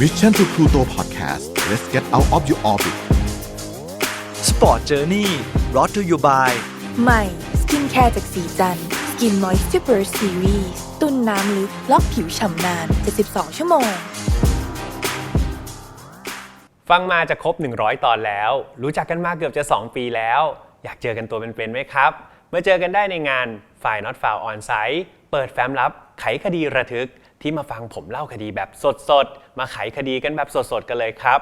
Mission to Pluto Podcast let's get out of your orbit Sport Journey brought to you by ใหม่สกินแคร์จากสีจันสกินมอยส์เจอร์ซีรีส์ตุ้นน้ำลึกล็อกผิวฉ่ำนาน 72 ชั่วโมง ฟังมาจะครบ 100 ตอนแล้ว รู้จักกันมาเกือบจะ 2 ปีแล้ว อยากเจอกันตัวเป็นๆไหมครับ มาเจอกันได้ในงานฝ่าย Not f o u l On Site เปิดแฟ้มลับไขคดีระทึก ที่มาฟังผมเล่าคดีแบบสดๆ มาไขคดีกันแบบสดๆ กันเลยครับ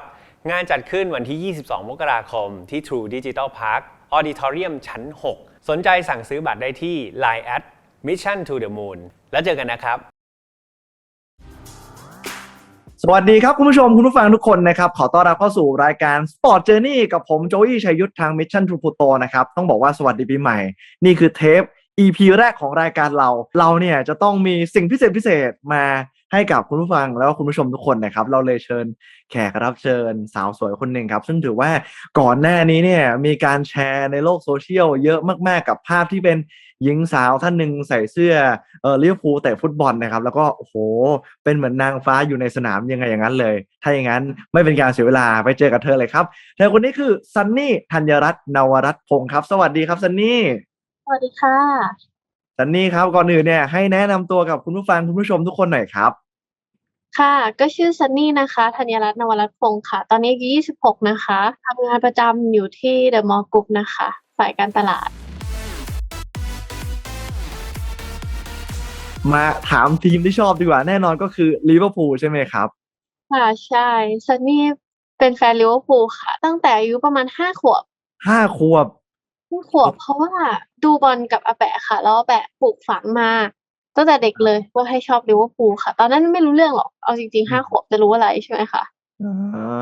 งานจัดขึ้นวันที่ 22 มกราคมที่ True Digital Park Auditorium ชั้น 6 สนใจสั่งซื้อบัตรได้ที่ Line at Mission to the Moon แล้วเจอกันนะครับ สวัสดีครับคุณผู้ชมคุณผู้ฟังทุกคนนะครับ ขอต้อนรับเข้าสู่รายการ Sport Journey กับผมโจยี่ชัยยุทธทาง Mission to Pluto นะครับ ต้องบอกว่าสวัสดีปีใหม่ นี่คือเทป EP แรกของรายการเรา เราเนี่ยจะต้องมีสิ่งพิเศษพิเศษมาให้กับคุณผู้ฟังแล้วก็คุณผู้ชมทุกคนนะครับ เราเลยเชิญแขกรับเชิญสาวสวยคนหนึ่งครับ ซึ่งถือว่าก่อนหน้านี้เนี่ยมีการแชร์ในโลกโซเชียลเยอะมาก ๆ กับภาพที่เป็นหญิงสาวท่านหนึ่งใส่เสื้อเออลิเวอร์พูแต่ฟุตบอลนะครับ แล้วก็โอ้โห เป็นเหมือนนางฟ้าอยู่ในสนามยังไงอย่างนั้นเลย ถ้าอย่างนั้นไม่เป็นการเสียเวลาไปเจอกับเธอเลยครับเธอคนนี้คือซันนี่ธัญรัตน์นวรัตน์พงศ์ครับ สวัสดีครับซันนี่ สวัสดีค่ะซันนี่ครับก่อนอื่นเนี่ยให้แนะนำตัวกับคุณผู้ฟังคุณผู้ชมทุกคนหน่อยครับ ค่ะ ก็ชื่อซันนี่นะคะธัญรัตน์นวรัตน์พงศ์ค่ะ ตอนนี้อายุ26 นะคะทำงานประจำอยู่ที่เดอะมอลล์กรุ๊ปนะคะ ฝ่ายการตลาด มาถามทีมที่ชอบดีกว่าแน่นอนก็คือลิเวอร์พูลใช่ไหมครับ ค่ะ ใช่ซันนี่เป็นแฟนลิเวอร์พูลค่ะ ตั้งแต่อายุประมาณ5ขวบห้าขวบห้า ขวบเพราะว่าดูบอลกับอาแปะค่ะ แล้วอาแปะปลูกฝังมาตั้งแต่เด็กเลยว่าให้ชอบลิเวอร์พูลค่ะ ตอนนั้นไม่รู้เรื่องหรอก เอาจริงๆ5ขวบจะรู้อะไรใช่ไหมคะ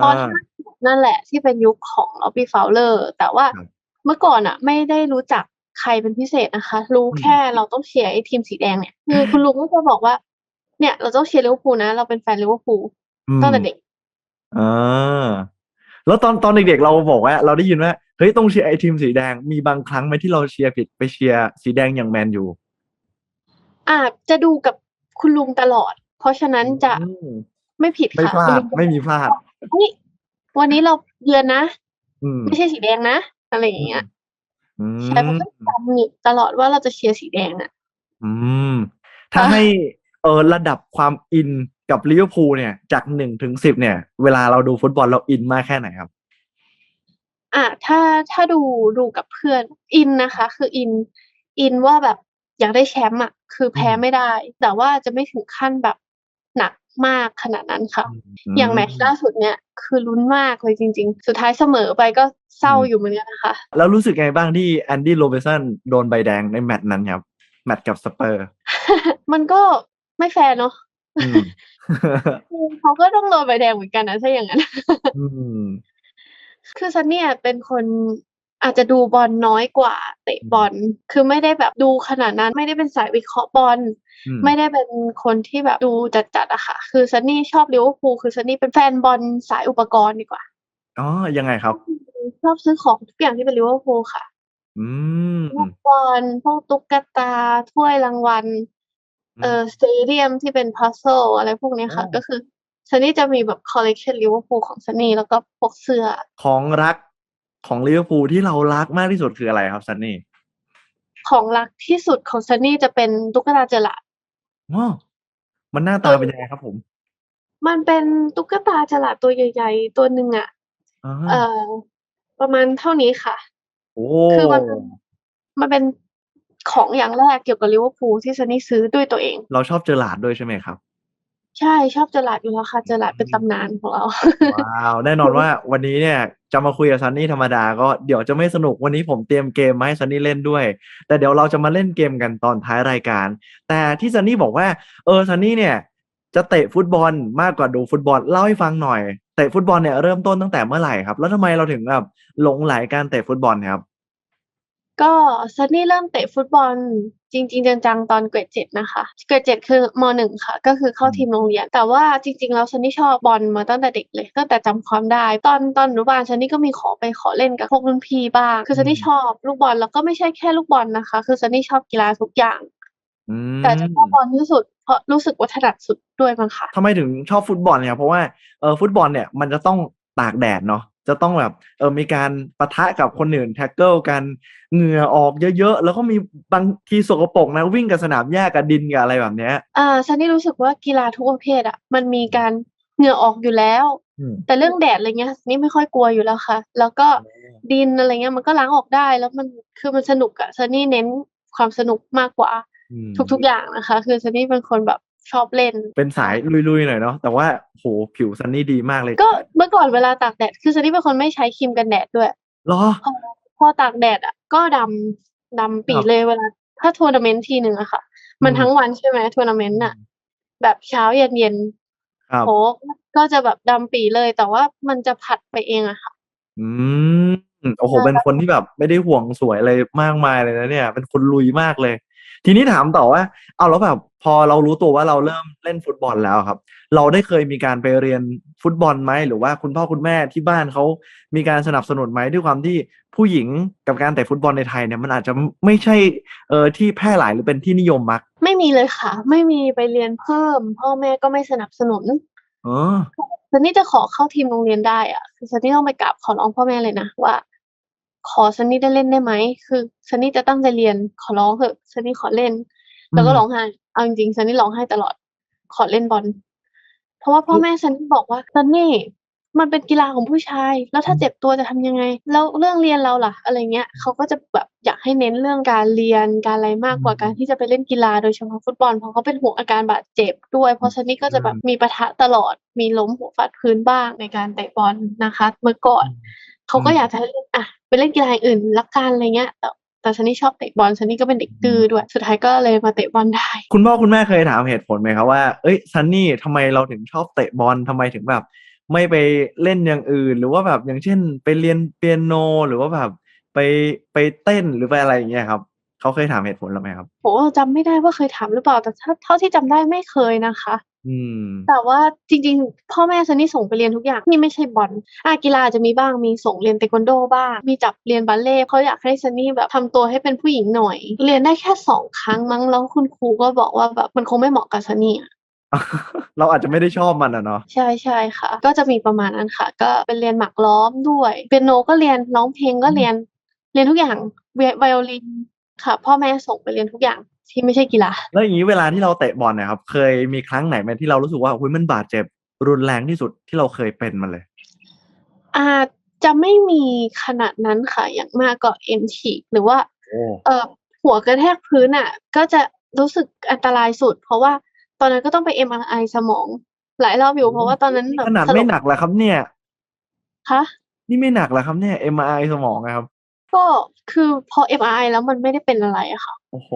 ตอนห้าขวบนั่นแหละที่เป็นยุคของล็อบบี้ฟาวเลอร์ แต่ว่าครับเมื่อก่อนอะ ไม่ได้รู้จักใครเป็นพิเศษนะคะ รู้แค่เราต้องเชียร์ไอ้ทีมสีแดงเนี่ยคือคุณลุงก็จะบอกว่า เนี่ยเราต้องเชียร์ลิเวอร์พูลนะ เราเป็นแฟนลิเวอร์พูลอืมตั้งแต่เด็กอ่าแล้วตอนตอนเด็กๆเราบอกว่า เราได้ยินว่า เฮ้ยต้องเชียร์ไอทีมสีแดงมีบางครั้งไหมที่เราเชียร์ผิดไปเชียร์สีแดงอย่างแมนยูอาจจะดูกับคุณลุงตลอด เพราะฉะนั้นจะอืมไม่ผิดไม่ค่ะพลาคุณดลุงจะไม่มีพลาดเฮ้ยวันนี้เราเยือนนะอืมไม่ใช่สีแดงนะอะไรอย่างเงี้ยอืใช่เพราะมก็จำอยู่ตลอดว่าเราจะเชียร์สีแดงอะ อืม ถ้าอะให้เออระดับความอินกับลิเวอร์พูลเนี่ย จากหนึ่งถึงสิบเนี่ย เวลาเราดูฟุตบอลเราอินมากแค่ไหนครับ อะถ้าถ้าดูดูกับเพื่อนอินนะคะ คืออินอินว่าแบบอยากได้แชมป์อะคือแพ้อืมไม่ได้ แต่ว่าจะไม่ถึงขั้นแบบหนักมากขนาดนั้นค่ะมอย่างแมตช์ล่าสุดเนี่ยคือลุ้นมากเลยจริง ๆ สุดท้ายเสมอไปก็เศร้าอืมอยู่เหมือนกันนะคะ แล้วรู้สึกไงบ้างที่แอนดี้โรเบสันโดนใบแดงในแมตช์นั้นครับแมตช์กับสเปอร์ มันก็ไม่แฟร์เนาะอืมคือเขาก็ต้องโดนใบแดงเหมือนกันนะถ้าอย่างนั้นอืม คือซันเนี่ยเป็นคนอาจจะดูบอลน้อยกว่าเตะบอล คือไม่ได้แบบดูขนาดนั้น ไม่ได้เป็นสายวิเคราะห์บอลอืมไม่ได้เป็นคนที่แบบดูจัดๆอะค่ะ คือซันนี่ชอบลิเวอร์พูล คือซันนี่เป็นแฟนบอลสายอุปกรณ์ดีกว่า อ๋อ ยังไงครับ ชอบซื้อของทุกอย่างที่เป็นลิเวอร์พูลค่ะ อืมพวกบอล พวกตุ๊กตา ถ้วยรางวัล เอ่อสเตเดียมที่เป็นพัซเซิลอะไรพวกเนี้ยค่ะอ๋อก็คือ ซันนี่จะมีแบบคอลเลกชันลิเวอร์พูลของซันนี่แล้วก็พวกเสื้อ ของรักของลิเวอร์พูลที่เรารักมากที่สุดคืออะไรครับซันนี่ ของรักที่สุดของซันนี่จะเป็นตุ๊กตาเจอราร์ดอ๋อมันหน้าตาเป็นยังไงครับผม มันเป็นตุ๊กตาฉลาดตัวใหญ่ ๆ ตัวหนึ่งอะอ่าเอ่อประมาณเท่านี้ค่ะโอ้คือมันเป็นมันเป็นของอย่างแรกเกี่ยวกับลิเวอร์พูลที่ซันนี่ซื้อด้วยตัวเอง เราชอบเจอหลาร์ดด้วยใช่ไหมครับ ใช่ชอบเจอราร์ดอยู่แล้วค่ะเจอราร์ดเป็นตำนานของเรา ว้าว แน่นอนว่าวันนี้เนี่ยจะมาคุยกับซันนี่ธรรมดาก็เดี๋ยวจะไม่สนุกวันนี้ผมเตรียมเกมมาให้ซันนี่เล่นด้วย แต่เดี๋ยวเราจะมาเล่นเกมกันตอนท้ายรายการ แต่ที่ซันนี่บอกว่า เออซันนี่เนี่ยจะเตะฟุตบอลมากกว่าดูฟุตบอลเล่าให้ฟังหน่อยเตะฟุตบอลเนี่ยเริ่มต้นตั้งแต่เมื่อไหร่ครับ แล้วทำไมเราถึงแบบหลงไหลการเตะฟุตบอลครับ ก็ซันนี่เริ่มเตะฟุตบอล จริงๆจังๆตอนเกรดเจ็ดนะคะเกรดเจ็ดคือมหนึ่งค่ะ ก็คือเข้าทีมโรงเรียน แต่ว่าจริงๆแล้วซันนี่ชอบบอลมาตั้งแต่เด็กเลยตั้งแต่จำความได้ ตอนตอนอนุบาลซันนี่ก็มีขอไปขอเล่นกับพวกรุ่นพี่บ้างคือซันนี่ชอบลูกบอลแล้วก็ไม่ใช่แค่ลูกบอลนะคะ คือซันนี่ชอบกีฬาทุกอย่างอืมแต่จะชอบบอลที่สุดเพราะรู้สึกว่าถนัดสุดด้วยมั้งค่ะทำไมถึงชอบฟุตบอลเนี่ยเพราะว่าเออฟุตบอลเนี่ยมันจะต้องตากแดดเนาะ จะต้องแบบเออมีการปะทะกับคนอื่นแท็กเกิลกันเหงื่อออกเยอะๆ แล้วก็มีบางทีสกปรกนะวิ่งกับสนามหญ้ากับดินกับอะไรแบบเนี้ยอ่าซันนี่รู้สึกว่ากีฬาทุกประเภทอะมันมีการเหงื่อออกอยู่แล้วอืมแต่เรื่องแดดอะไรเงี้ยซันนี่ไม่ค่อยกลัวอยู่แล้วค่ะ แล้วก็ดินอะไรเงี้ยมันก็ล้างออกได้แล้วมันคือมันสนุกอะซันนี่เน้นความสนุกมากกว่าอืมทุกๆอย่างนะคะ คือซันนี่เป็นคนแบบ ชอบเล่น เป็นสายลุยๆหน่อยเนาะแต่ว่าโหผิวซันนี่ดีมากเลย ก็เมื่อก่อนเวลาตากแดดคือซันนี่เป็นคนไม่ใช้ครีมกันแดดด้วยเหรอพอพอตากแดดอะ ก็ดำดำปีครับเลยเวลา ถ้าทัวร์นาเมนต์ทีหนึ่งอะค่ะ มันอืมทั้งวันใช่ไหมทัวร์นาเมนต์น่ะ แบบเช้าเย็นเย็นครับโอ้ก็จะแบบดำปีเลย แต่ว่ามันจะผัดไปเองอะค่ะ อืมโอ้โหเป็นคนที่แบบไม่ได้ห่วงสวยอะไรมากมายเลยนะเนี่ย เป็นคนลุยมากเลย ทีนี้ถามต่อว่า เอาแล้วแบบพอเรารู้ตัวว่าเราเริ่มเล่นฟุตบอลแล้วครับ เราได้เคยมีการไปเรียนฟุตบอลไหมหรือว่าคุณพ่อคุณแม่ที่บ้านเขามีการสนับสนุนไหมด้วยความที่ผู้หญิงกับการเตะฟุตบอลในไทยเนี่ยมันอาจจะไม่ใช่เออที่แพร่หลายหรือเป็นที่นิยมมัก ไม่มีเลยค่ะ ไม่มีไปเรียนเพิ่ม พ่อแม่ก็ไม่สนับสนุนเออซันนี่จะขอเข้าทีมโรงเรียนได้อะคือซันนี่ต้องไปกราบขอร้องพ่อแม่เลยนะว่า ขอซันนี่ได้เล่นได้ไหม คือซันนี่จะตั้งใจเรียน ขอร้องเถอะซันนี่ขอเล่น แล้วก็อืมร้องไห้ เอาจริงๆซันนี่ร้องไห้ตลอด ขอเล่นบอล เพราะว่าพ่อแม่ซันนี่บอกว่าซันนี่มันเป็นกีฬาของผู้ชาย แล้วถ้าเจ็บตัวจะทำยังไง แล้วเรื่องเรียนเราล่ะ อะไรเงี้ย เขาก็จะแบบอยากให้เน้นเรื่องการเรียน การอะไรมากกว่าการที่จะไปเล่นกีฬาโดยเฉพาะฟุตบอล เพราะเขาเป็นห่วงอาการบาดเจ็บด้วย เพราะซันนี่ก็จะแบบมีปะทะตลอด มีล้มหัวฟาดพื้นบ้างในการเตะบอลนะคะ เมื่อก่อน เขาก็อยากจะให้เล่นอะไป เล่นกีฬาอื่นละกันอะไรเงี้ยแต่แต่ฉันนี่ชอบเตะบอลฉันนี่ก็เป็นเด็กดื้อด้วย สุดท้ายก็เลยมาเตะบอลได้ คุณพ่อคุณแม่เคยถามเหตุผลไหมครับว่าเอ้ยซันนี่ทำไมเราถึงชอบเตะบอลทำไมถึงแบบ ไม่ไปเล่นอย่างอื่น หรือว่าแบบอย่างเช่น ไปเรียนเปียโนหรือว่าแบบไปไปเต้นหรือไปอะไรอย่างเงี้ยครับ เขาเคยถามเหตุผลเราไหมครับโหจำไม่ได้ว่าเคยถามหรือเปล่าแต่ถ้าเท่าที่จำได้ไม่เคยนะคะ อืม แต่ว่าจริง ๆ พ่อแม่ซันนี่ส่งไปเรียนทุกอย่างนี่ไม่ใช่บอลอะกีฬาจะมีบ้างมีส่งเรียนเทควันโดบ้าง มีจับเรียนบัลเล่ต์เขาอยากให้ซันนี่แบบทำตัวให้เป็นผู้หญิงหน่อย เรียนได้แค่สองครั้งมั้งแล้วคุณครูก็บอกว่าแบบมันคงไม่เหมาะกับซันนี่อะเราอาจจะไม่ได้ชอบมันอะเนาะใช่ใช่ค่ะ ก็จะมีประมาณนั้นค่ะ ก็เป็นเรียนหมากล้อมด้วย เปียโนก็เรียนร้องเพลงก็เรียน เรียนทุกอย่างไวไวโอลิน ค่ะพ่อแม่ส่งไปเรียนทุกอย่างที่ไม่ใช่กีฬา แล้วอย่างนี้เวลาที่เราเตะบอลเนะครับ เคยมีครั้งไหนไหมที่เรารู้สึกว่าอุ้ยมันบาดเจ็บรุนแรงที่สุดที่เราเคยเป็นมันเลยอาจจะไม่มีขนาดนั้นค่ะ อย่างมากก็เอ็นฉีกหรือว่าโอ้เออหัวกระแทกพื้นอะ ก็จะรู้สึกอันตรายสุด เพราะว่าตอนนั้นก็ต้องไป MRI สมอง หลายรอบอยู่เพราะว่าตอนนั้นแบบขนาดสลไม่บหนักแล้วครับเนี่ยคะนี่ไม่หนักแล้วครับเนี่ย MRI สมองนะครับ ก็ คือพอ MRI แล้วมันไม่ได้เป็นอะไรอะค่ะ โอ้โห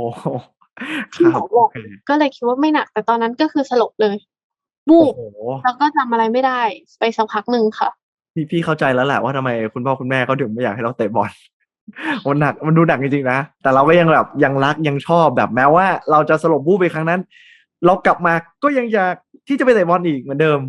ที่คหมรับอบอกโอเคก็เลยคิดว่าไม่หนัก แต่ตอนนั้นก็คือสลบเลยวูบโอ้โหแล้วก็จำอะไรไม่ได้ ไปสักพักหนึ่งค่ะ พี่พี่เข้าใจแล้วแหละว่าทำไมคุณพ่อคุณแม่เขาถึงไม่อยากให้เราเตะบอลมันหนักมันดูหนักจริงๆนะ แต่เราก็ยังแบบยังรักยังชอบแบบแม้ว่า เราจะสลบวูบไปครั้งนั้น เรากลับมาก็ยังอยากที่จะไปเตะบอลอีกเหมือนเดิม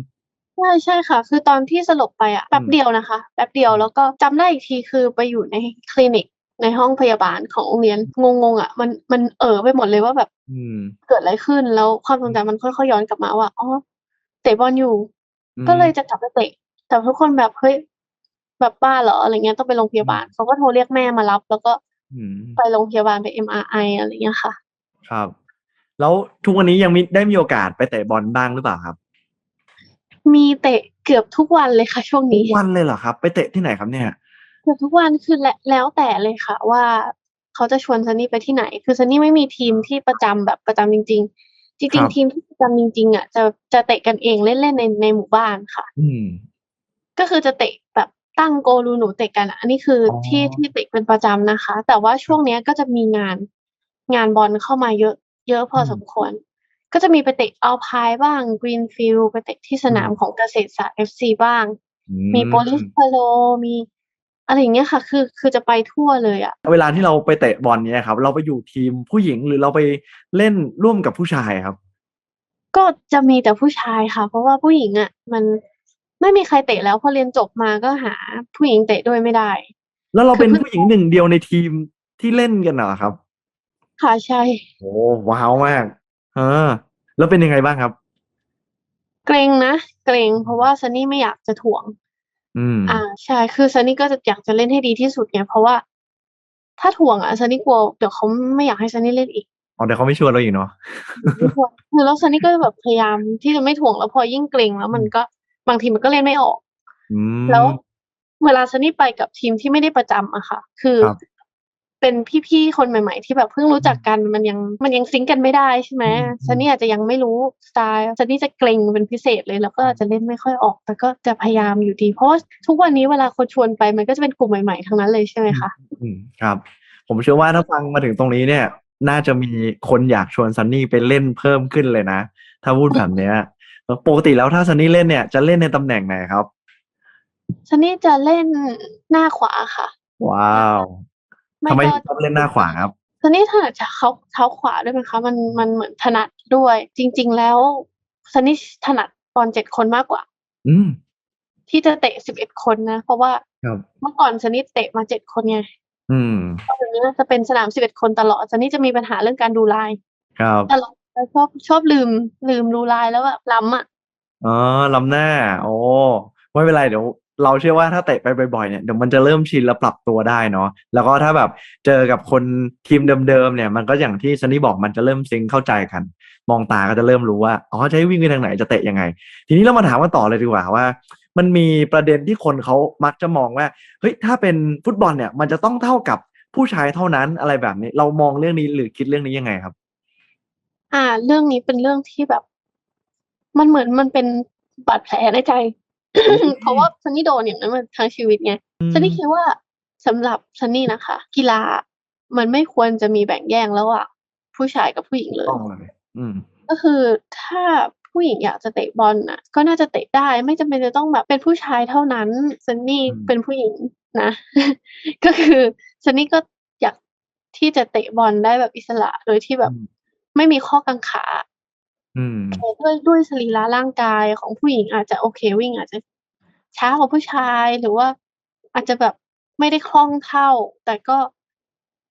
ใช่ใช่ค่ะ คือตอนที่สลบไปอะแป๊บอืมเดียวนะคะแป๊บเดียวแล้วก็จำได้อีกทีคือไปอยู่ในคลินิก ในห้องพยาบาลของโรงเรียนงงๆอะมันมันเออไปหมดเลยว่าแบบอืมเกิดอะไรขึ้นแล้วความทรงจำมันค่อยๆย้อนกลับมาว่าอ๋อเตะบอลอยู่อืมก็เลยจะกลับไปเตะ แต่ทุกคนแบบเฮ้ยแบบบ้าเหรออะไรเงี้ยต้องไปโรงพยาบาลเขาก็โทรเรียกแม่มารับ แล้วก็อืมไปโรงพยาบาลไป MRI อะไรเงี้ยค่ะ ครับ แล้วทุกวันนี้ยังมีได้มีโอกาสไปเตะบอลบ้างหรือเปล่าครับ มีเตะเกือบทุกวันเลยค่ะ ช่วงทุนี้กวันเลยเหรอครับ ไปเตะที่ไหนครับเนี่ย เกือบทุกวันคือและแล้วแต่เลยค่ะ ว่าเขาจะชวนซันนี่ไปที่ไหน คือซันนี่ไม่มีทีมที่ประจำแบบประจำจริง ๆจคริรังบๆทีมที่ประจำจริงๆอะจะจะเตะกันเองเล่นๆในในหมู่บ้านค่ะ อืมก็คือจะเตะแบบตั้งโกลูหนูเตะกันอะอันนี้คือออที่ที่เตะเป็นประจำนะคะ แต่ว่าช่วงเนี้ยก็จะมีงานงานบอลเข้ามาเยอะ เยอะพออมสมควร ก็จะมีไปเตะอัลพายบ้างกรีนฟิลไปเตะที่สนามอืมของเกษตรศาสตร์เอฟซีบ้างอืมีโปลิสพาโลมี อะไรอย่างเงี้ยค่ะ คือคือจะไปทั่วเลยอะเวลาที่เราไปเตะบอลเนี่ยครับ เราไปอยู่ทีมผู้หญิงหรือเราไปเล่นร่วมกับผู้ชายครับ ก็จะมีแต่ผู้ชายค่ะ เพราะว่าผู้หญิงอะมันไม่มีใครเตะแล้วพอเรียนจบมาก็หาผู้หญิงเตะด้วยไม่ได้ แล้วเราเป็นคือผู้หญิงหนึ่งเดียวในทีมที่เล่นกันเหรอครับ ค่ะใช่โอ้ว้าวมากเออแล้วเป็นยังไงบ้างครับ เกรงนะเกรงเพราะว่าซันนี่ไม่อยากจะถ่วง อืม อ่า ใช่ คือซันนี่ก็จะอยากจะเล่นให้ดีที่สุดไง เพราะว่า ถ้าถ่วงอะซันนี่กลัวเดี๋ยวเขาไม่อยากให้ซันนี่เล่นอีก อ๋อเดี๋ยวเขาไม่ชวนเราอีกเนาะไม่ถ่วงคือแล้วซันนี่ก็แบบพยายามที่จะไม่ถ่วงแล้วพอยิ่งเกรงแล้วมันก็บางทีมันก็เล่นไม่ออก อืม แล้วเวลาซันนี่ไปกับทีมที่ไม่ได้ประจำอะค่ะ คือครับ เป็นพี่ๆคนใหม่ ๆ ที่แบบเพิ่งรู้จักกันมันยังมันยังซิงค์กันไม่ได้ใช่ไหมอืมซันนี่อาจจะยังไม่รู้สไตล์ซันนี่จะเกรงเป็นพิเศษเลยแล้วก็จะเล่นไม่ค่อยออก แต่ก็จะพยายามอยู่ดีเพราะว่าทุกวันนี้เวลาคนชวนไปมันก็จะเป็นกลุ่มใหม่ๆทั้งนั้นเลยใช่ไหมคะอืมครับ ผมเชื่อว่าถ้าฟังมาถึงตรงนี้เนี่ย น่าจะมีคนอยากชวนซันนี่ไปเล่นเพิ่มขึ้นเลยนะ ถ้าพูดแบบเนี้ยปกติแล้วถ้าซันนี่เล่นเนี่ยจะเล่นในตำแหน่งไหนครับซันนี่จะเล่นหน้าขวาค่ะ ว้าว ทำไมก็ชอบเล่นหน้าขวาครับซันนี่ถนัดเขาเท้าขวาด้วยไหมคะมันมันเหมือนถนัดด้วย จริง ๆ แล้วซันนี่ถนัดบอลเจ็ดคนมากกว่า อืมที่จะเตะสิบเอ็ดคนนะ เพราะว่าครับเมื่อก่อนซันนี่เตะมาเจ็ดคนไงอืมตอนนี้จะเป็นสนามสิบเอ็ดคนตลอดซันนี่จะมีปัญหาเรื่องการดูลายครับตลอดแล้วชอบชอบลืมลืมดูลายแล้วแบบล้ำอะอ๋อลำหน้า โอ้ไม่เป็นไรเดี๋ยว เราเชื่อว่าถ้าเตะไปบ่อยๆเนี่ยเดี๋ยวมันจะเริ่มชินและปรับตัวได้เนาะแล้วก็ถ้าแบบเจอกับคนทีมเดิมๆเนี่ย มันก็อย่างที่ซันนี่บอกมันจะเริ่มซิงเข้าใจกัน มองตาก็จะเริ่มรู้ว่าอ๋อให้วิ่งไปทางไหนจะเตะยังไง ทีนี้เรามาถามกันต่อเลยดีกว่าว่า มันมีประเด็นที่คนเขามักจะมองว่าเฮ้ยถ้าเป็นฟุตบอลเนี่ย มันจะต้องเท่ากับผู้ชายเท่านั้นอะไรแบบนี้ เรามองเรื่องนี้หรือคิดเรื่องนี้ยังไงครับ อ่า เรื่องนี้เป็นเรื่องที่แบบ มันเหมือนมันเป็นบาดแผลในใจ เพราะว่าซันนี่โดนอย่างนั้นมาทั้งชีวิตไงซันนี่คิดว่าสำหรับซันนี่นะคะ กีฬามันไม่ควรจะมีแบ่งแยกแล้วอะผู้ชายกับผู้หญิงเลยต้องเลยอืมก็คือถ้าผู้หญิงอยากจะเตะบอลน่ะ ก็น่าจะเตะได้ไม่จำเป็นจะต้องแบบเป็นผู้ชายเท่านั้นซันนี่อืมเป็นผู้หญิงนะ ก็คือซันนี่ก็อยากที่จะเตะบอลได้แบบอิสระโดยที่แบบ ไม่มีข้อกังขา อืมด้วยด้วยสรีระร่างกายของผู้หญิงอาจจะโอเควิ่งอาจจะช้ากว่าผู้ชายหรือว่าอาจจะแบบไม่ได้คล่องเท่า แต่ก็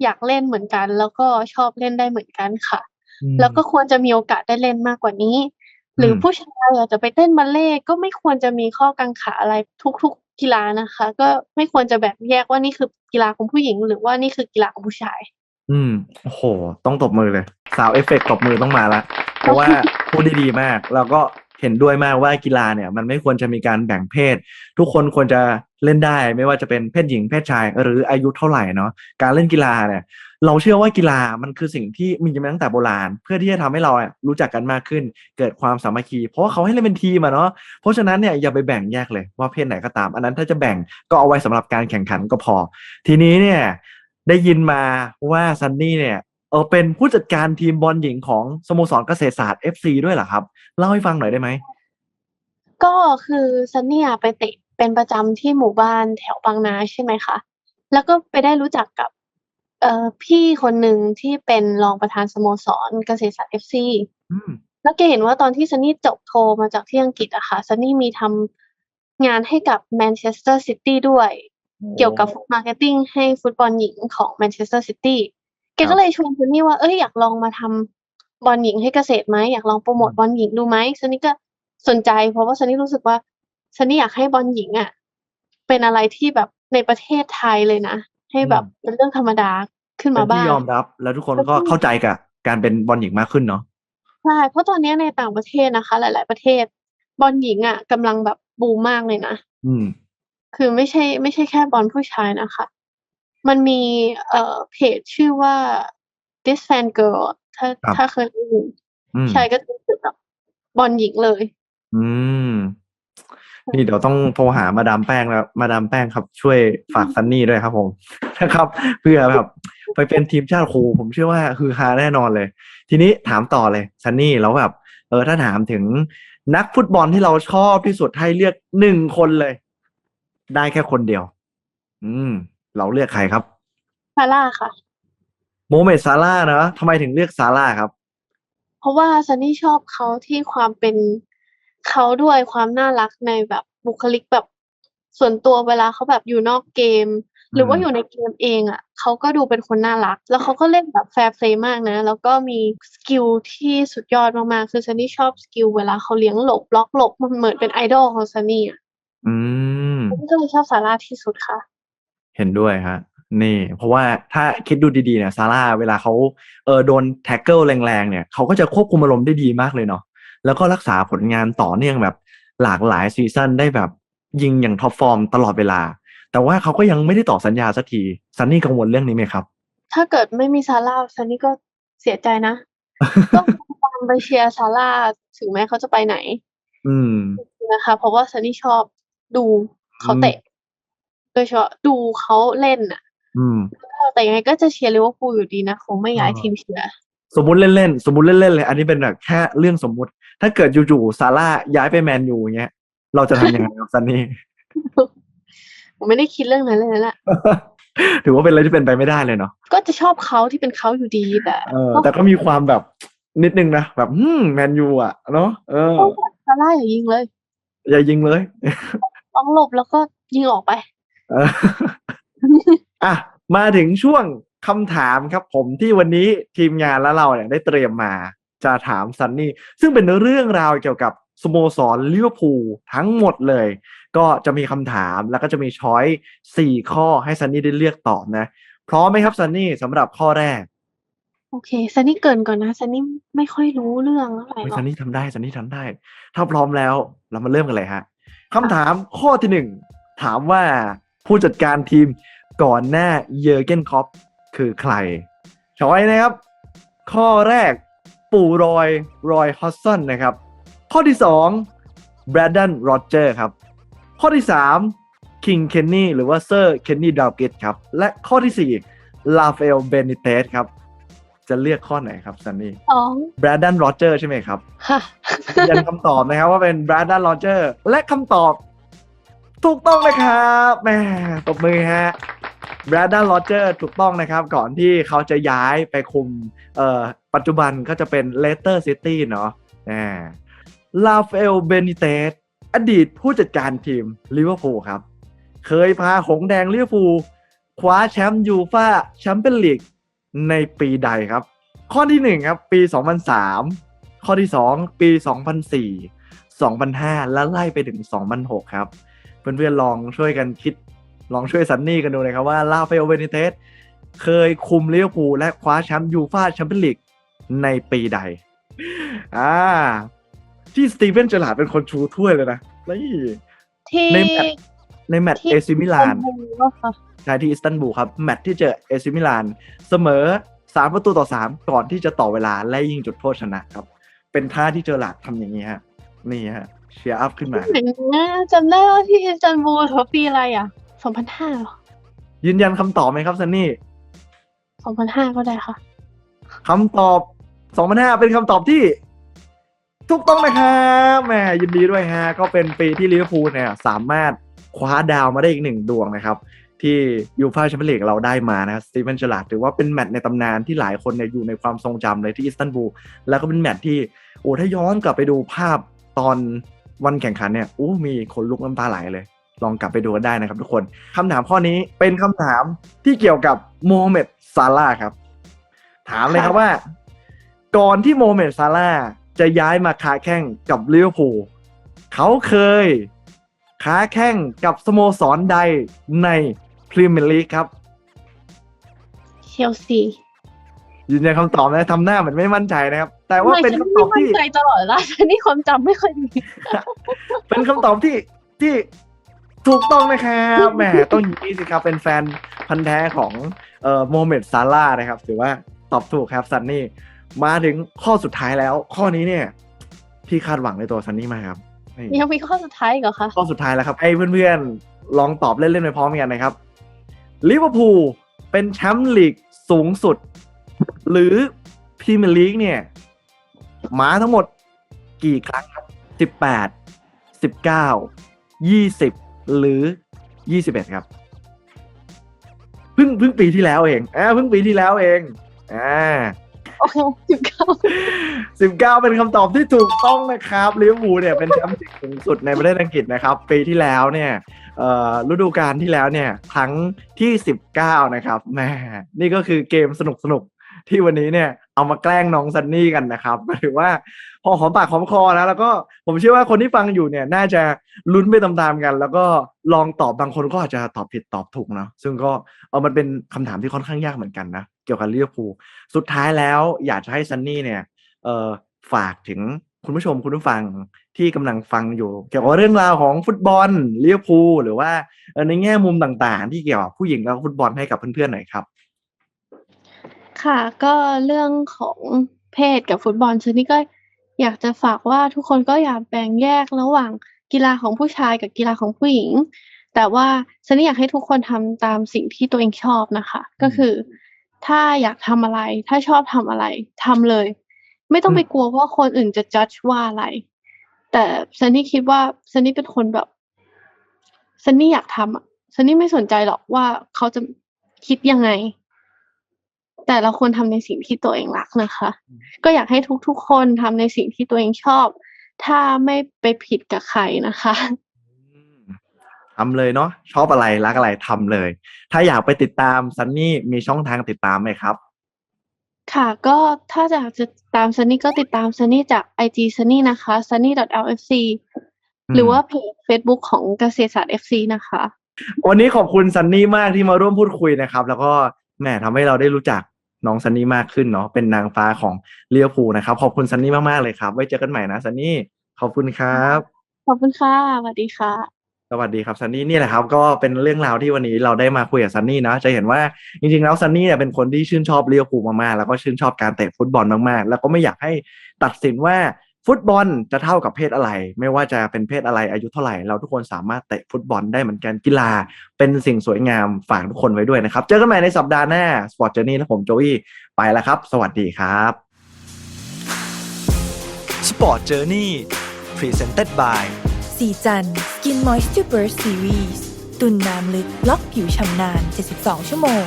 อยากเล่นเหมือนกัน แล้วก็ชอบเล่นได้เหมือนกันค่ะ แล้วก็ควรจะมีโอกาสได้เล่นมากกว่านี้ หรืออมผู้ชายอาจจะไปเต้นบัลเล่ต์ก็ไม่ควรจะมีข้อกังขาอะไรทุก ๆ กีฬานะคะ ก็ไม่ควรจะแบ่งแยกว่านี่คือกีฬาของผู้หญิง หรือว่านี่คือกีฬาของผู้ชาย อืมโอ้โห ต้องตบมือเลย สาวเอฟเฟกต์ตบมือต้องมาละ เพราะว่าพูดได้ดีมากแล้วก็เห็นด้วยมากว่ากีฬาเนี่ย มันไม่ควรจะมีการแบ่งเพศ ทุกคนควรจะเล่นได้ ไม่ว่าจะเป็นเพศหญิงเพศชาย หรืออายุเท่าไหร่เนาะการเล่นกีฬาเนี่ย เราเชื่อว่ากีฬามันคือสิ่งที่มีมาตั้งแต่โบราณ เพื่อที่จะทำให้เราอะรู้จักกันมากขึ้น เกิดความสามัคคี เพราะว่าเขาให้เล่นเป็นทีมอะเนาะเพราะฉะนั้นเนี่ยอย่าไปแบ่งแยกเลยว่าเพศไหนก็ตาม อันนั้นถ้าจะแบ่งก็เอาไว้สำหรับการแข่งขันก็พอ ทีนี้เนี่ยได้ยินมาว่าซันนี่เนี่ย เออเป็นผู้จัดการทีมบอลหญิงของสโมสรเกษตรศาสตร์ FC ด้วยเหรอครับ เล่าให้ฟังหน่อยได้ไหม ก็คือซันเนี่ยไปเตะเป็นประจำที่หมู่บ้านแถวบางนาใช่ไหมคะ แล้วก็ไปได้รู้จักกับเอ่อพี่คนหนึ่งที่เป็นรองประธานสโมสรเกษตรศาสตร์เอฟซีอืมแล้วแกเห็นว่าตอนที่ซันนี่จบโทมาจากที่อังกฤษอะค่ะซันนี่มีทำงานให้กับแมนเชสเตอร์ซิตี้ด้วย เกี่ยวกับมาร์เก็ตติ้งให้ฟุตบอลหญิงของแมนเชสเตอร์ซิตี้ แกก็เลยชวนซันนี่ว่าเอ้ยอยากลองมาทำบอลหญิงให้เกษตรไหมอยากลองโปรโมทบอลหญิงดูไหมซันนี่ก็สนใจ เพราะว่าซันนี่รู้สึกว่าซันนี่อยากให้บอลหญิงอะเป็นอะไรที่แบบในประเทศไทยเลยนะให้แบบเป็นเรื่องธรรมดาขึ้นเป็มานบ้าที่งยอมรับ แล้วทุกคนแล้วก็ก็เข้าใจกับการเป็นบอลหญิงมากขึ้นเนาะใช่เพราะตอนนี้ในต่างประเทศนะคะ หลาย ๆ ประเทศ บอลหญิงอะกำลังแบบบูมมากเลยนะอืม คือไม่ใช่ ไม่ใช่แค่บอลผู้ชายนะคะ มันมีเอ่อเพจชื่อว่า this fan girl ถ้าครับถ้าเคยได้ยินอืมใช่ก็คือแบบบอลหญิงเลย อืม นี่เดี๋ยวต้องโทรหามาดามแป้งแล้วมาดามแป้งครับ ช่วยฝากซันนี่ด้วยครับผมนะครับ เพื่อแบบไปเป็นทีมชาติโคผมเชื่อว่าคือฮาแน่นอนเลย ทีนี้ถามต่อเลยซันนี่แล้วแบบ เออถ้าถามถึงนักฟุตบอลที่เราชอบที่สุดให้เลือกหนึ่งคนเลย ได้แค่คนเดียว อืม เราเลือกใครครับซาร่าค่ะโมเมดซาร่าห์นะทำไมถึงเลือกซาร่าห์ครับ เพราะว่าซันนี่ชอบเขาที่ความเป็นเขาด้วยความน่ารักในแบบบุคลิกแบบส่วนตัวเวลาเขาแบบอยู่นอกเกม หรือว่าอืมอยู่ในเกมเองอะเขาก็ดูเป็นคนน่ารัก แล้วเขาก็เล่นแบบแฟร์เพลย์มากนะ แล้วก็มีสกิลที่สุดยอดมากๆคือซันนี่ชอบสกิลเวลาเขาเลี้ยงหลบบล็อกหลบมันเหมือนเป็นไอดอลของซันนี่อะอืมซันนี่ก็เลยชอบซาร่าที่สุดค่ะ เห็นด้วยฮะนี่ เพราะว่าถ้าคิดดูดีๆเนี่ยซาร่าเวลาเขาเออโดนแท็กเกิลแรงๆเนี่ยเขาก็จะควบคุมอารมณ์ได้ดีมากเลยเนาะแล้วก็รักษาผลงานต่อเนื่องแบบหลากหลายซีซั่นได้แบบยิงอย่างท็อปฟอร์มตลอดเวลา แต่ว่าเขาก็ยังไม่ได้ต่อสัญญาสักทีซันนี่กังวลเรื่องนี้ไหมครับ ถ้าเกิดไม่มีซาร่าซันนี่ก็เสียใจนะ ต้องตามไปเชียร์ซาร่าถึงแม้เขาจะไปไหน อืมนะคะ เพราะว่าซันนี่ชอบดูเขาเตะ โดยเฉพาะดูเขาเล่นน่ะอืมแต่ยังไงก็จะเชียร์ลิเวอร์พูลอยู่ดีนะคงไม่ย้ายอ่าทีมเชียร์สมมุติเล่นๆสมมุติเล่นๆเลย อันนี้เป็นแบบแค่เรื่องสมมุติ ถ้าเกิดอยู่ๆซาร่าย้ายไปแมนยูอย่างเงี้ย เราจะทำยังไงครับซันนี่ผมไม่ได้คิดเรื่องนั้นเลยนั่นแหละถือว่าเป็นอะไรที่เป็นไปไม่ได้เลยเนาะก็จะชอบเขาที่เป็นเขาอยู่ดีแต่เออแต่ก็มีความแบบนิดนึงนะแบบอืมแมนยูอะเนาะเออซาร่าอย่ายิงเลย อย่ายิงเลยต้องหลบแล้วก็ยิงออกไปเอออะมาถึงช่วงคำถามครับ ผมที่วันนี้ทีมงานและเราเนี่ยได้เตรียมมาจะถามซันนี่ ซึ่งเป็นเรื่องราวเกี่ยวกับสโมสรลิเวอร์พูลทั้งหมดเลย ก็จะมีคำถามแล้วก็จะมีช้อยสี่ข้อให้ซันนี่ได้เลือกตอบนะ พร้อมไหมครับซันนี่สำหรับข้อแรก โอเคซันนี่เกรินก่อนนะซันนี่ไม่ค่อยรู้เรื่องอะไรเฮ้ยหรอซักนนี่ทำได้ซันนี่ทำได้ ถ้าพร้อมแล้วเรามาเริ่มกันเลยฮะคำถามข้อที่หนึ่งถามว่า ผู้จัดการทีมก่อนหน้าเยอร์เกนคอปคือใครช้อยนะครับ ข้อแรกปู่รอยรอยฮอสซันนะครับ ข้อที่สองแบรดันโรเจอร์ครับ ข้อที่สามคิงเคนนี่หรือว่าเซอร์เคนนี่ดาวกิตครับ และข้อที่สี่ลาเฟลเบนิเตสครับ จะเลือกข้อไหนครับซันนี่สองแบรดันโรเจอร์ใช่ไหมครับค่ะยืนยันคำตอบนะครับว่าเป็นแบรดันโรเจอร์และคำตอบ ถูกต้องนะครับแหม่ตบมือฮะแบรดดันโรเจอร์ถูกต้องนะครับ ก่อนที่เขาจะย้ายไปคุมเอ่อปัจจุบันก็จะเป็นเลสเตอร์ซิตี้เนาะอ่าลาเฟลเบนิเตสอดีตผู้จัดการทีมลิเวอร์พูลครับ เคยพาหงสแดงลิเวอร์พูลคว้าแชมป์ยูฟ่าแชมเปี้ยนลีกในปีใดครับ ข้อที่หนึ่งครับ ปี 2003 ข้อที่สองปี 2004 2005 แล้วไล่ไปถึง 2006 ครับ เพื่อนๆลองช่วยกันคิด ลองช่วยซันนี่กันดูนะครับว่าลาเฟลเวนิเตสเคยคุมลิเวอร์พูลและคว้าแชมป์ยูฟ่าแชมเปี้ยนลีกในปีใด อ่า ที่สตีเฟนเจอร์ลาร์ดเป็นคนชูถ้วยเลยนะนี่ที่ในแมตช์ในแมตช์ที่เอซิมิลานอิสตันบูลปะคะใช่ที่อิสตันบูลครับ แมตช์ที่เจอเอซิมิลาน เสมอ3ประตูต่อ3ก่อนที่จะต่อเวลาและยิงจุดโทษชนะครับ เป็นท่าที่เจอหลาดทำอย่างนี้ฮะ นี่ฮะ เชียร์อัพขึ้นมาเหมือนนะจำได้ว่าที่อิสตันบูลเขาปีอะไรอะสองพันห้าหรอยืนยันคำตอบไหมครับซันนี่สองพันห้าก็ได้ค่ะคำตอบ2005เป็นคำตอบที่ถูกต้องนะครับแหมยินดีด้วยฮะ ก็เป็นปีที่ลิเวอร์พูลเนี่ยสามารถคว้าดาวมาได้อีกหนึ่งดวงนะครับ ที่ยูฟ่าแชมเปี้ยนลีกเราได้มานะครับสตีเฟนเจอร์ลาร์ดถือว่าเป็นแมตช์ในตำนานที่หลายคนเนี่ยอยู่ในความทรงจำเลยที่อิสตันบูลแล้วก็เป็นแมตช์ที่โอ้ถ้าย้อนกลับไปดูภาพตอน วันแข่งขันเนี่ยอู้มีขนลุกน้ำตาไหลเลย ลองกลับไปดูกันได้นะครับทุกคนคำถามข้อนี้เป็นคำถามที่เกี่ยวกับโมฮัมเหม็ดซาลาครับ ถามเลยครับว่า ก่อนที่โมฮัมเหม็ดซาลาจะย้ายมาค้าแข่งกับลิเวอร์พูลเขาเคยค้าแข่งกับสโมสรใดในพรีเมียร์ลีกครับ เชลซี ยืนยันคำตอบนะทำหน้าเหมือนไม่มั่นใจนะครับ แต่ว่าไม่เป็นฉันคำตไม่อบมั่นที่ใจตลอดเวลาฉันนี่ความจำไม่ค่อยดีเป็นคำตอบที่ที่ถูกต้องนะครับแหมต้องอย่างนี้สิครับ เป็นแฟนพันธ์แท้ของเอ่อโมฮัมเหม็ดซาลาห์นะครับถือว่าตอบถูกครับซันนี่มาถึงข้อสุดท้ายแล้ว ข้อนี้เนี่ย พี่คาดหวังในตัวซันนี่มากครับนี่ยังมีข้อสุดท้ายอีกเหรอคะข้อสุดท้ายแล้วครับให้เพื่อนๆลองตอบเล่นๆไปพร้อมกันนะครับลิเวอร์พูลเป็นแชมป์ลีกสูงสุด หรือพรีเมียร์ลีกเนี่ยมาทั้งหมดกี่ครั้งครับสิบแปดสิบเก้ายี่สิบหรือยี่สิบเอ็ดครับเพิ่งเพิ่งปีที่แล้วเองอ่าเพิ่งปีที่แล้วเองอ่าโอเคสิบเก้าสิบเก้าเป็นคำตอบที่ถูกต้องนะครับลิเวอร์พูลเนี่ยเป็นแชมป์ลีกสูงสุดในประเทศอังกฤษนะครับ ปีที่แล้วเนี่ยเอ่อฤดูกาลที่แล้วเนี่ยครั้งที่19นะครับแม่นี่ก็คือเกมสนุกๆ ที่วันนี้เนี่ยเอามาแกล้งน้องซันนี่กันนะครับก็ถือว่าพอหอมปากหอมคอนะแล้วก็ผมเชื่อว่าคนที่ฟังอยู่เนี่ยน่าจะลุ้นไปตามๆกัน แล้วก็ลองตอบบางคนก็อาจจะตอบผิดตอบถูกเนาะซึ่งก็เออมันเป็นคำถามที่ค่อนข้างยากเหมือนกันนะเกี่ยวกับลิเวอร์พูลสุดท้ายแล้วอยากจะให้ซันนี่เนี่ยเอ่อฝากถึงคุณผู้ชมคุณผู้ฟังที่กำลังฟังอยู่ เกี่ยวกับเรื่องราวของฟุตบอลลิเวอร์พูลหรือว่าในแง่มุมต่างๆ ที่เกี่ยวกับผู้หญิงแล้วก็ฟุตบอลให้กับเพื่อนๆหน่อยครับ ค่ะ ก็เรื่องของเพศกับฟุตบอลฉันนี่ก็อยากจะฝากว่าทุกคนก็อย่าแบ่งแยกระหว่างกีฬาของผู้ชายกับกีฬาของผู้หญิง แต่ว่าฉันนี่อยากให้ทุกคนทำตามสิ่งที่ตัวเองชอบนะคะ ก็คือ ถ้าอยากทำอะไร ถ้าชอบทำอะไรทำเลย ไม่ต้องไปกลัวว่าคนอื่นจะ judge ว่าอะไร แต่ซันนี่คิดว่าซันนี่เป็นคนแบบซันนี่อยากทำอะซันนี่ไม่สนใจหรอกว่าเขาจะคิดยังไง แต่เราควรทำในสิ่งที่ตัวเองรักนะคะ ก็อยากให้ทุกๆ คนทำในสิ่งที่ตัวเองชอบ ถ้าไม่ไปผิดกับใครนะคะทำเลยเนาะชอบอะไรรักอะไรทำเลย ถ้าอยากไปติดตามซันนี่มีช่องทางติดตามไหมครับ ค่ะ ก็ถ้าอยากจะตามซันนี่ก็ติดตามซันนี่จาก IG ซันนี่นะคะ sunny.lfc อืมหรือว่าเพจ Facebook ของเกษตรศาสตร์ FC นะคะ วันนี้ขอบคุณซันนี่มากที่มาร่วมพูดคุยนะครับ แล้วก็แหมทำให้เราได้รู้จัก น้องซันนี่มากขึ้นเนาะเป็นนางฟ้าของเลียวภูลนะครับ ขอบคุณซันนี่มากๆเลยครับ ไว้เจอกันใหม่นะซันนี่ขอบคุณครับ ขอบคุณค่ะสวัสดีค่ะ สวัสดีครับซันนี่นี่แหละครับ ก็เป็นเรื่องราวที่วันนี้เราได้มาคุยกับซันนี่นะจะเห็นว่าจริงๆแล้วซันนี่เนี่ยเป็นคนที่ชื่นชอบเลียวภูลมากๆแล้วก็ชื่นชอบการเตะฟุตบอลมากๆ แล้วก็ไม่อยากให้ตัดสินว่า ฟุตบอลจะเท่ากับเพศอะไร ไม่ว่าจะเป็นเพศอะไรอายุเท่าไหร่ เราทุกคนสามารถเตะฟุตบอลได้เหมือนกันกีฬา เป็นสิ่งสวยงามฝากทุกคนไว้ด้วยนะครับ เจอกันใหม่ในสัปดาห์หน้า Sport Journey และผมโจวี่ไปแล้วครับ สวัสดีครับ Sport Journey Presented by สีจัน Skin Moisture Burst Series ตุนน้ำลึกล็อกผิวชำนาน 72 ชั่วโมง